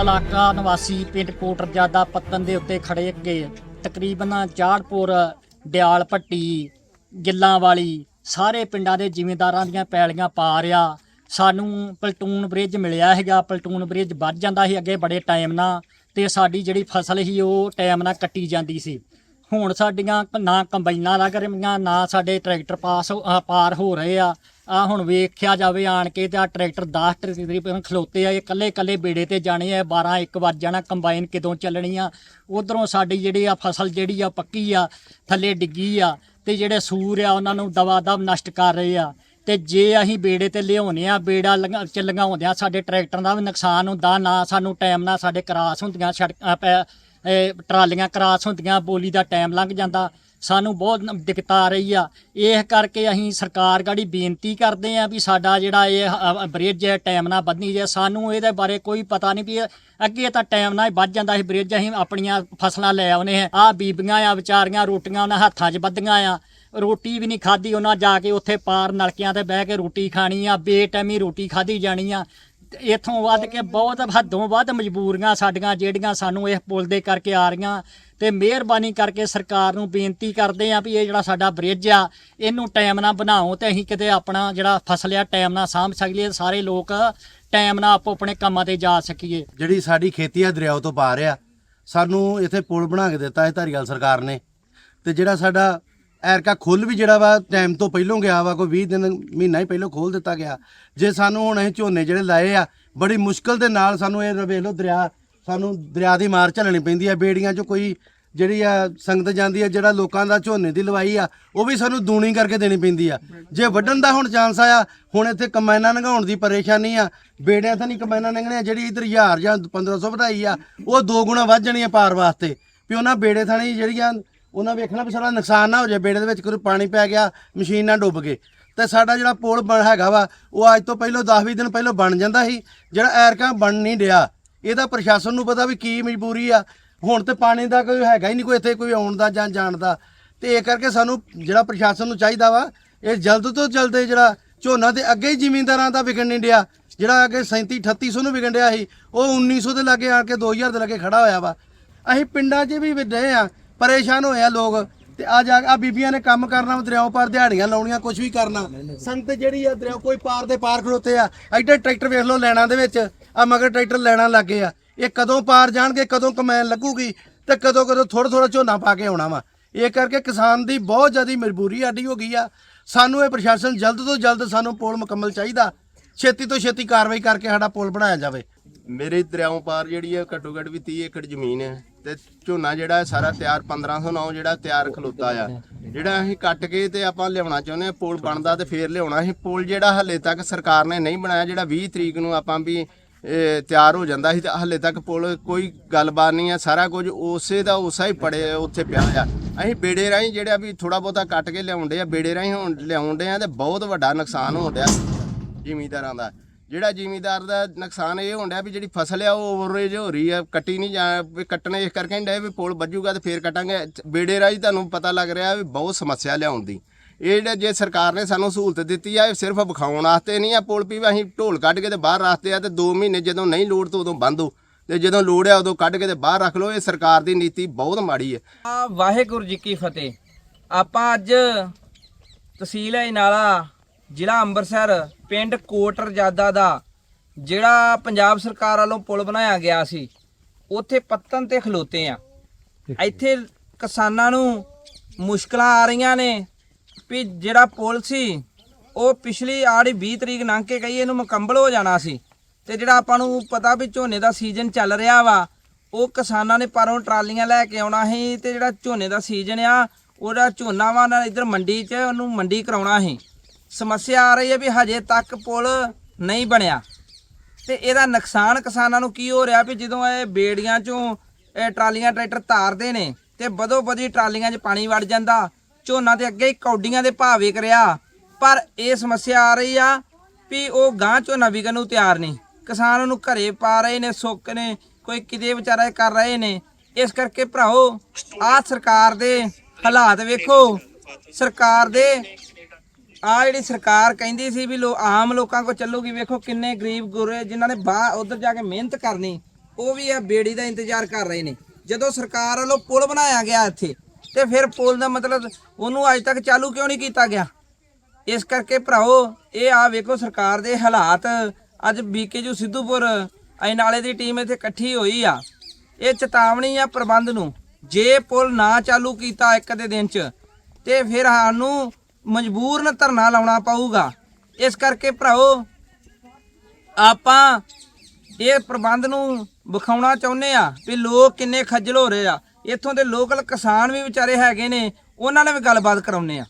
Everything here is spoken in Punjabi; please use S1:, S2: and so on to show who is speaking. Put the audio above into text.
S1: ਇਲਾਕਾ ਨਿਵਾਸੀ ਪਿੰਡ ਕੋਟਰਜਾਦਾ ਪੱਤਨ ਦੇ ਉੱਤੇ ਖੜੇ ਅੱਗੇ ਤਕਰੀਬਨ ਚਾੜਪੁਰ ਡਿਆਲ ਪੱਟੀ ਗਿੱਲਾਂ ਵਾਲੀ ਸਾਰੇ ਪਿੰਡਾਂ ਦੇ ਜ਼ਿਮੀਂਦਾਰਾਂ ਦੀਆਂ ਪੈਲੀਆਂ ਪਾ ਰਿਆ। ਸਾਨੂੰ ਪਲਟੂਨ ਬ੍ਰਿਜ ਮਿਲਿਆ ਹੈਗਾ। ਪਲਟੂਨ ਬ੍ਰਿਜ ਵੱਧ ਜਾਂਦਾ ਸੀ। ਅੱਗੇ ਬੜੇ ਟਾਈਮ ਨਾਲ ਤੇ ਸਾਡੀ ਜਿਹੜੀ ਫਸਲ ਸੀ ਉਹ ਟਾਈਮ ਨਾਲ ਕੱਟੀ ਜਾਂਦੀ ਸੀ। ਹੁਣ ਸਾਡੀਆਂ ਨਾ ਕੰਬਾਈਨਾਂ ਲੱਗ ਰਹੀਆਂ, ਨਾ ਸਾਡੇ ਟਰੈਕਟਰ ਪਾਸ ਹੋ- ਪਾਰ ਹੋ ਰਹੇ ਆ। ਆ ਹੁਣ ਵੇਖਿਆ ਜਾਵੇ ਆਣ ਕੇ ਤੇ ਆ ਟਰੈਕਟਰ 10 ਤਕਰੀਬਨ ਖਲੋਤੇ ਆ, ਇਹ ਕੱਲੇ ਕੱਲੇ ਬੇੜੇ ਤੇ ਜਾਣੇ ਆ 12 1 ਵੱਜ ਜਾਣਾ, ਕੰਬਾਈਨ ਕਿਦੋਂ ਚੱਲਣੀ ਆ। ਉਧਰੋਂ ਸਾਡੀ ਜਿਹੜੀ ਆ ਫਸਲ ਜਿਹੜੀ ਆ ਪੱਕੀ ਆ, ਥੱਲੇ ਡਿੱਗੀ ਆ ਤੇ ਜਿਹੜੇ ਸੂਰ ਆ ਉਹਨਾਂ ਨੂੰ ਦਵਾ ਦਵ ਨਸ਼ਟ ਕਰ ਰਹੇ ਆ। ਤੇ ਜੇ ਅਸੀਂ ਬੇੜੇ ਤੇ ਲਿਆਉਨੇ ਆ, ਬੇੜਾ ਲੰਘਾ- ਚ ਲੰਘਾਉਂਦਿਆਂ ਸਾਡੇ ਟਰੈਕਟਰਾਂ ਦਾ ਵੀ ਨੁਕਸਾਨ ਹੁੰਦਾ, ਨਾ ਸਾਨੂੰ ਟਾਈਮ ਨਾਲ ਸਾਡੇ ਕਰਾਸ ਹੁੰਦੀਆਂ, ਸੜਕਾਂ ਪੈ ਟਰਾਲੀਆਂ ਕਰਾਸ ਹੁੰਦੀਆਂ ਬੋਲੀ ਦਾ ਟਾਈਮ ਲੰਘ ਜਾਂਦਾ। ਸਾਨੂੰ ਬਹੁਤ ਦਿੱਕਤ ਆ ਰਹੀ ਆ। ਇਹ ਕਰਕੇ ਅਸੀਂ ਸਰਕਾਰ ਗਾੜੀ ਬੇਨਤੀ ਕਰਦੇ ਆ ਵੀ ਸਾਡਾ ਜਿਹੜਾ ਇਹ ਅ, ਬ੍ਰਿਜ ਹੈ ਟਾਈਮ ਨਾਲ ਵਧਣੀ ਜੇ। ਸਾਨੂੰ ਇਹਦੇ ਬਾਰੇ ਕੋਈ ਪਤਾ ਨਹੀਂ ਵੀ ਅੱਗੇ ਤਾਂ ਟਾਈਮ ਨਾਲ ਹੀ ਵੱਧ ਜਾਂਦਾ ਸੀ ਬ੍ਰਿਜ ਅਸੀਂ ਆਪਣੀਆਂ ਫਸਲਾਂ ਲੈ ਆਉਨੇ ਆ ਆ ਬੀਬੀਆਂ ਆ ਵਿਚਾਰੀਆਂ ਰੋਟੀਆਂ ਉਹਨਾਂ ਹੱਥਾਂ 'ਚ ਬੱਧੀਆਂ ਆ। ਰੋਟੀ ਵੀ ਨਹੀਂ ਖਾਧੀ ਉਹਨਾਂ ਜਾ ਕੇ ਉੱਥੇ ਪਾਰ ਨਲਕਿਆਂ ਤੇ ਬਹਿ ਕੇ ਰੋਟੀ ਖਾਣੀ ਆ। ਬੇਟੈਮੀ ਰੋਟੀ ਖਾਧੀ ਜਾਣੀ ਆ। ਇਥੋਂ ਵੱਧ ਕੇ ਬਹੁਤ ਹੱਦੋਂ ਵੱਧ ਮਜਬੂਰੀਆਂ ਸਾਡੀਆਂ ਜਿਹੜੀਆਂ ਸਾਨੂੰ ਇਸ ਪੁਲ ਦੇ ਕਰਕੇ ਆ ਰਹੀਆਂ। ਤੇ ਮਿਹਰਬਾਨੀ ਕਰਕੇ ਸਰਕਾਰ ਨੂੰ ਬੇਨਤੀ ਕਰਦੇ ਆ ਵੀ ਇਹ ਜਿਹੜਾ ਸਾਡਾ ਬ੍ਰਿਜ ਆ, ਇਹਨੂੰ ਟਾਈਮ ਨਾਲ ਬਣਾਓ ਤੇ ਅਸੀਂ ਕਿਤੇ ਆਪਣਾ ਜਿਹੜਾ ਫਸਲ ਆ ਟਾਈਮ ਨਾਲ ਸਾਂਭ ਸਕੀਏ ਸਾਰੇ ਲੋਕ ਟਾਈਮ ਨਾਲ ਆਪੋ ਆਪਣੇ ਕੰਮਾਂ ਤੇ ਜਾ ਸਕੀਏ।
S2: ਜਿਹੜੀ ਸਾਡੀ ਖੇਤੀ ਆ ਦਰਿਆਓ ਤੋਂ ਪਾਰ ਆ, ਸਾਨੂੰ ਇੱਥੇ ਪੁਲ ਬਣਾ ਕੇ ਦਿੱਤਾ ਹੈ ਧਾਰੀਵਾਲ ਸਰਕਾਰ ਨੇ। ਤੇ ਜਿਹੜਾ ਸਾਡਾ ਐਰਕਾ ਖੁੱਲ ਵੀ ਜਿਹੜਾ ਵਾ ਟਾਈਮ ਤੋਂ ਪਹਿਲੋਂ ਗਿਆ ਵਾ, ਕੋਈ 20 ਦਿਨ, ਮਹੀਨਾ ਹੀ ਪਹਿਲੋਂ ਖੋਲ ਦਿੱਤਾ ਗਿਆ। ਜੇ ਸਾਨੂੰ ਹੁਣ ਅਸੀਂ ਝੋਨੇ ਜਿਹੜੇ ਲਾਏ ਆ, ਬੜੀ ਮੁਸ਼ਕਲ ਦੇ ਨਾਲ ਸਾਨੂੰ ਇਹ ਵੇਖ ਲਓ ਦਰਿਆ, ਸਾਨੂੰ ਦਰਿਆ ਦੀ ਮਾਰ ਝੱਲਣੀ ਪੈਂਦੀ ਆ, ਬੇੜੀਆਂ 'ਚ ਕੋਈ ਜਿਹੜੀ ਆ ਸੰਗਤ ਜਾਂਦੀ ਆ, ਜਿਹੜਾ ਲੋਕਾਂ ਦਾ ਝੋਨੇ ਦੀ ਲਵਾਈ ਆ, ਉਹ ਵੀ ਸਾਨੂੰ ਦੂਣੀ ਕਰਕੇ ਦੇਣੀ ਪੈਂਦੀ ਆ। ਜੇ ਵੱਢਣ ਦਾ ਹੁਣ ਚਾਂਸ ਆਇਆ, ਹੁਣ ਇੱਥੇ ਕਮਾਈਨਾਂ ਲੰਘਾਉਣ ਦੀ ਪਰੇਸ਼ਾਨੀ ਆ, ਬੇੜਿਆਂ ਤਾਂ ਨਹੀਂ ਕਮਾਈਨਾਂ ਲੰਘਣੀਆਂ ਜਿਹੜੀ ਇਧਰ 1000 ਜਾਂ 1500 ਵਧਾਈ ਆ, ਉਹ ਦੋ ਗੁਣਾ ਵੱਧ ਜਾਣੀ ਆ ਪਾਰ ਵਾਸਤੇ। ਵੀ ਉਹਨਾਂ ਬੇੜੇ ਥਾਣੀ ਜਿਹੜੀਆਂ ਉਹਨਾਂ ਵੇਖਣਾ ਵੀ ਸਾਡਾ ਨੁਕਸਾਨ ਨਾ ਹੋ ਜਾਏ, ਬੇੜੇ ਦੇ ਵਿੱਚ ਕੋਈ ਪਾਣੀ ਪੈ ਗਿਆ, ਮਸ਼ੀਨ ਨਾ ਡੁੱਬ ਗਏ। ਤੇ ਸਾਡਾ ਜਿਹੜਾ ਪੁਲ ਬਣ ਹੈਗਾ ਵਾ, ਉਹ ਅੱਜ ਤੋਂ ਪਹਿਲਾਂ 10-20 ਦਿਨ ਪਹਿਲਾਂ ਬਣ ਜਾਂਦਾ ਸੀ, ਜਿਹੜਾ ਐਰਕਾ ਬਣ ਨਹੀਂ ਡਿਆ ਇਹਦਾ ਪ੍ਰਸ਼ਾਸਨ ਨੂੰ ਪਤਾ ਵੀ ਕੀ ਮਜਬੂਰੀ ਆ। ਹੁਣ ਤੇ ਪਾਣੀ ਦਾ ਕੋਈ ਹੈਗਾ ਹੀ ਨਹੀਂ ਕੋਈ ਇੱਥੇ, ਕੋਈ ਆਉਣ ਦਾ ਜਾਂ ਜਾਣ ਦਾ। ਤੇ ਇਹ ਕਰਕੇ ਸਾਨੂੰ ਜਿਹੜਾ ਪ੍ਰਸ਼ਾਸਨ ਨੂੰ ਚਾਹੀਦਾ ਵਾ, ਇਹ ਜਲਦ ਤੋਂ ਜਲਦ ਜਿਹੜਾ ਝੋਨਾ ਤੇ ਅੱਗੇ ਹੀ ਜ਼ਿਮੀਂਦਾਰਾਂ ਦਾ ਵਿਕਣ ਨਹੀਂ ਡਿਆ ਜਿਹੜਾ ਅੱਗੇ 37 3800 ਨੂੰ ਵਿਕਣ ਡਿਆ ਸੀ, ਉਹ 1900 ਦੇ ਲਾਗੇ ਆ ਕੇ 2000 ਦੇ ਲਾਗੇ ਖੜਾ ਹੋਇਆ ਵਾ। ਅਸੀਂ ਪਿੰਡਾਂ 'ਚ ਵੀ ਰਹੇ ਆ ਪਰੇਸ਼ਾਨ ਹੋਏ ਆ ਲੋਕ ਤੇ ਆ ਜਾ ਆ ਬੀਬੀਆਂ ਨੇ ਕੰਮ ਕਰਨਾ ਦਰਿਆਓ ਪਾਰ ਦਿਹਾੜੀਆਂ ਲਾਉਣੀਆਂ ਕੁਝ ਵੀ ਕਰਨਾ। ਸੰਗਤ ਜਿਹੜੀ ਆ ਦਰਿਆ ਕੋਈ ਪਾਰ ਦੇ ਪਾਰ ਖੜੋਤੇ ਆ, ਇੱਧਰ ਟਰੈਕਟਰ ਵੇਖ ਲਓ ਲੈਣਾ ਦੇ ਵਿੱਚ, ਆ ਮਗਰ ਟਰੈਕਟਰ ਲੈਣਾ ਲੱਗੇ ਆ। ਇਹ ਕਦੋਂ ਪਾਰ ਜਾਣਗੇ, ਕਦੋਂ ਕਮੈਨ ਲੱਗੂਗੀ ਤੇ ਕਦੋਂ ਕਦੋਂ ਥੋੜਾ ਥੋੜਾ ਝੋਨਾ ਪਾ ਕੇ ਆਉਣਾ ਵਾ। ਇਹ ਕਰਕੇ ਕਿਸਾਨ ਦੀ ਬਹੁਤ ਜ਼ਿਆਦੀ ਮਜਬੂਰੀ ਆਡੀ ਹੋ ਗਈ ਆ। ਸਾਨੂੰ ਇਹ ਪ੍ਰਸ਼ਾਸਨ ਜਲਦ ਤੋਂ ਜਲਦ ਸਾਨੂੰ ਪੁਲ ਮੁਕੰਮਲ ਚਾਹੀਦਾ। ਛੇਤੀ ਤੋਂ ਛੇਤੀ ਕਾਰਵਾਈ ਕਰਕੇ ਸਾਡਾ ਪੁਲ ਬਣਾਇਆ ਜਾਵੇ।
S3: ਮੇਰੇ ਦਰਿਆਓਂ ਪਾਰ ਜਿਹੜੀ ਹੈ ਘੱਟੋ ਘੱਟ ਵੀ 30 ਏਕੜ ਜ਼ਮੀਨ ਹੈ ਤੇ ਝੋਨਾ ਜਿਹੜਾ ਹੈ ਸਾਰਾ ਤਿਆਰ 1509 ਜਿਹੜਾ ਤਿਆਰ ਖਲੋਤਾ ਆ। ਜਿਹੜਾ ਅਸੀਂ ਕੱਟ ਕੇ ਤੇ ਆਪਾਂ ਲਿਆਉਣਾ ਚਾਹੁੰਦੇ ਆ ਪੁਲ ਬਣਦਾ ਤੇ ਫੇਰ ਲਿਆਉਣਾ। ਅਸੀਂ ਪੁਲ ਜਿਹੜਾ ਹਲੇ ਤੱਕ ਸਰਕਾਰ ਨੇ ਨਹੀਂ ਬਣਾਇਆ, ਜਿਹੜਾ 20 ਤਰੀਕ ਨੂੰ ਆਪਾਂ ਵੀ ਇਹ ਤਿਆਰ ਹੋ ਜਾਂਦਾ ਸੀ ਤੇ ਹਲੇ ਤੱਕ ਪੁਲ ਕੋਈ ਗੱਲਬਾਤ ਨਹੀਂ ਆ ਸਾਰਾ ਕੁਝ ਉਸੇ ਦਾ ਉਸਾ ਹੀ ਪੜੇ ਉੱਥੇ ਪਿਆ ਆ। ਅਸੀਂ ਬੇੜੇ ਰਾਹੀਂ ਜਿਹੜਾ ਵੀ ਥੋੜਾ ਬਹੁਤਾ ਕੱਟ ਕੇ ਲਿਆਉਂਦੇ ਆ, ਬੇੜੇ ਰਾਹੀਂ ਹੁਣ ਲਿਆਉਂਦੇ ਆ ਤੇ ਬਹੁਤ ਵੱਡਾ ਨੁਕਸਾਨ ਹੋਣ ਡਿਆ। ਜ਼ਿਮੀਂਦਾਰਾਂ ਦਾ। ਜਿਹੜਾ ਜ਼ਿਮੀਂਦਾਰ ਦਾ ਨੁਕਸਾਨ ਇਹ ਹੋਣ ਵੀ ਜਿਹੜੀ ਫਸਲ ਆ, ਉਹ ਓਵਰੇਜ ਹੋ ਰਹੀ ਆ, ਕੱਟੀ ਨਹੀਂ ਜਾ, ਵੀ ਕੱਟਣੇ ਇਸ ਕਰਕੇ ਨਹੀਂ ਡਏ ਵੀ ਪੁਲ ਵੱਜੂਗਾ ਤੇ ਫੇਰ ਕੱਟਾਂਗੇ। ਬੇੜੇ ਰਾਹੀਂ ਤੁਹਾਨੂੰ ਪਤਾ ਲੱਗ ਰਿਹਾ ਵੀ ਬਹੁਤ ਸਮੱਸਿਆ ਲਿਆਉਣ ਦੀ। ਇਹ ਜਿਹੜਾ ਜੇ ਸਰਕਾਰ ਨੇ ਸਾਨੂੰ ਸਹੂਲਤ ਦਿੱਤੀ ਆ, ਇਹ ਸਿਰਫ ਵਿਖਾਉਣ ਵਾਸਤੇ ਨਹੀਂ ਆ ਪੁਲ ਵੀ ਅਸੀਂ ਢੋਲ ਕੱਢ ਕੇ ਤੇ ਬਾਹਰ ਰੱਖਦੇ ਆ ਤੇ 2 ਮਹੀਨੇ ਜਦੋਂ ਨਹੀਂ ਲੋੜ ਤੋਂ ਉਦੋਂ ਬੰਦ ਹੋ। ਤੇ ਜਦੋਂ ਲੋੜ ਆ ਉਦੋਂ ਕੱਢ ਕੇ ਤੇ ਬਾਹਰ ਰੱਖ ਲਓ, ਇਹ ਸਰਕਾਰ ਦੀ ਨੀਤੀ ਬਹੁਤ ਮਾੜੀ ਹੈ
S4: ਆ ਵਾਹਿਗੁਰੂ ਜੀ ਕੀ ਫਤਿਹ। ਆਪਾਂ ਅੱਜ ਤਹਿਸੀਲ ਇਨਾਲਾ ਜ਼ਿਲ੍ਹਾ ਅੰਮ੍ਰਿਤਸਰ ਪਿੰਡ ਕੋਟਰਜਾਦਾ ਦਾ ਜਿਹੜਾ ਪੰਜਾਬ ਸਰਕਾਰ ਵੱਲੋਂ ਪੁਲ ਬਣਾਇਆ ਗਿਆ ਸੀ ਉੱਥੇ ਪੱਤਨ ਤੇ ਖਲੋਤੇ ਆ। ਇੱਥੇ ਕਿਸਾਨਾਂ ਨੂੰ ਮੁਸ਼ਕਲਾਂ ਆ ਰਹੀਆਂ ਨੇ ਵੀ ਜਿਹੜਾ ਪੁਲ ਸੀ ਉਹ ਪਿਛਲੀ ਆੜੀ 20 ਤਰੀਕ ਲੰਘ ਕੇ ਗਈ ਇਹਨੂੰ ਮੁਕੰਮਲ ਹੋ ਜਾਣਾ ਸੀ। ਤੇ ਜਿਹੜਾ ਆਪਾਂ ਨੂੰ ਪਤਾ ਵੀ ਝੋਨੇ ਦਾ ਸੀਜ਼ਨ ਚੱਲ ਰਿਹਾ ਵਾ ਉਹ ਕਿਸਾਨਾਂ ਨੇ ਪਰੋਂ ਟਰਾਲੀਆਂ ਲੈ ਕੇ ਆਉਣਾ ਸੀ ਤੇ ਜਿਹੜਾ ਝੋਨੇ ਦਾ ਸੀਜ਼ਨ ਆ ਉਹਦਾ ਝੋਨਾ ਵਾ ਨਾਲ ਇਧਰ ਮੰਡੀ 'ਚ ਉਹਨੂੰ ਮੰਡੀ ਕਰਾਉਣਾ ਸੀ। ਸਮੱਸਿਆ ਆ ਰਹੀ ਹੈ ਵੀ ਹਜੇ ਤੱਕ ਪੁਲ ਨਹੀਂ ਬਣਿਆ। ਤੇ ਇਹਦਾ ਨੁਕਸਾਨ ਕਿਸਾਨਾਂ ਨੂੰ ਕੀ ਹੋ ਰਿਹਾ ਵੀ ਜਦੋਂ ਇਹ ਬੇੜੀਆਂ 'ਚੋਂ ਟਰਾਲੀਆਂ ਟਰੈਕਟਰ ਤਾਰਦੇ ਨੇ ਤੇ ਬਦੋ ਬਦੀ ਟਰਾਲੀਆਂ 'ਚ ਪਾਣੀ ਵੜ ਜਾਂਦਾ, ਝੋਨਾ ਤੇ ਅੱਗੇ ਹੀ ਕੌਡੀਆਂ ਦੇ ਭਾਅ ਵਿਕ ਰਿਹਾ। ਪਰ ਇਹ ਸਮੱਸਿਆ ਆ ਰਹੀ ਆ ਵੀ ਉਹ ਗਾਂ ਝੋਨਾ ਵਿਕਣ ਨੂੰ ਤਿਆਰ ਨਹੀਂ। ਕਿਸਾਨ ਉਹਨੂੰ ਘਰੇ ਪਾ ਰਹੇ ਨੇ, ਸੁੱਕ ਨੇ, ਕੋਈ ਕਿਤੇ ਵਿਚਾਰਾ ਕਰ ਰਹੇ ਨੇ। ਇਸ ਕਰਕੇ ਭਰਾਓ ਆ ਸਰਕਾਰ ਦੇ ਹਾਲਾਤ ਵੇਖੋ। ਸਰਕਾਰ ਦੇ ਆ ਜਿਹੜੀ ਸਰਕਾਰ ਕਹਿੰਦੀ ਸੀ ਵੀ ਲੋ ਆਮ ਲੋਕਾਂ ਕੋ ਚੱਲੂਗੀ, ਵੇਖੋ ਕਿੰਨੇ ਗਰੀਬ ਗੁਰੇ ਜਿਨ੍ਹਾਂ ਨੇ ਬਾਹਰ ਉਧਰ ਜਾ ਕੇ ਮਿਹਨਤ ਕਰਨੀ, ਉਹ ਵੀ ਇਹ ਬੇੜੀ ਦਾ ਇੰਤਜ਼ਾਰ ਕਰ ਰਹੇ ਨੇ। ਜਦੋਂ ਸਰਕਾਰ ਵੱਲੋਂ ਪੁਲ ਬਣਾਇਆ ਗਿਆ ਇੱਥੇ, ਤੇ ਫਿਰ ਪੁਲ ਦਾ ਮਤਲਬ ਉਹਨੂੰ ਅੱਜ ਤੱਕ ਚਾਲੂ ਕਿਉਂ ਨਹੀਂ ਕੀਤਾ ਗਿਆ? ਇਸ ਕਰਕੇ ਭਰਾਓ ਇਹ ਆ ਵੇਖੋ ਸਰਕਾਰ ਦੇ ਹਾਲਾਤ। ਅੱਜ ਬੀਕੇਜੂ ਸਿੱਧੂਪੁਰ ਨਾਲੇ ਦੀ ਟੀਮ ਇੱਥੇ ਇਕੱਠੀ ਹੋਈ ਆ। ਇਹ ਚੇਤਾਵਨੀ ਆ ਪ੍ਰਬੰਧ ਨੂੰ, ਜੇ ਪੁਲ ਨਾ ਚਾਲੂ ਕੀਤਾ ਇੱਕ ਦੇ ਦਿਨ ਚ, ਤੇ ਫਿਰ ਸਾਨੂੰ ਮਜਬੂਰਨ ਧਰਨਾ ਲਾਉਣਾ ਪਊਗਾ। ਇਸ ਕਰਕੇ ਭਰਾਓ, ਆਪਾਂ ਇਹ ਪ੍ਰਬੰਧ ਨੂੰ ਵਿਖਾਉਣਾ ਚਾਹੁੰਦੇ ਆ ਵੀ ਲੋਕ ਕਿੰਨੇ ਖੱਜਲ ਹੋ ਰਹੇ ਆ। ਇੱਥੋਂ ਦੇ ਲੋਕਲ ਕਿਸਾਨ ਵੀ ਵਿਚਾਰੇ ਹੈਗੇ ਨੇ, ਉਹਨਾਂ ਨਾਲ ਵੀ ਗੱਲਬਾਤ ਕਰਾਉਂਦੇ ਆ।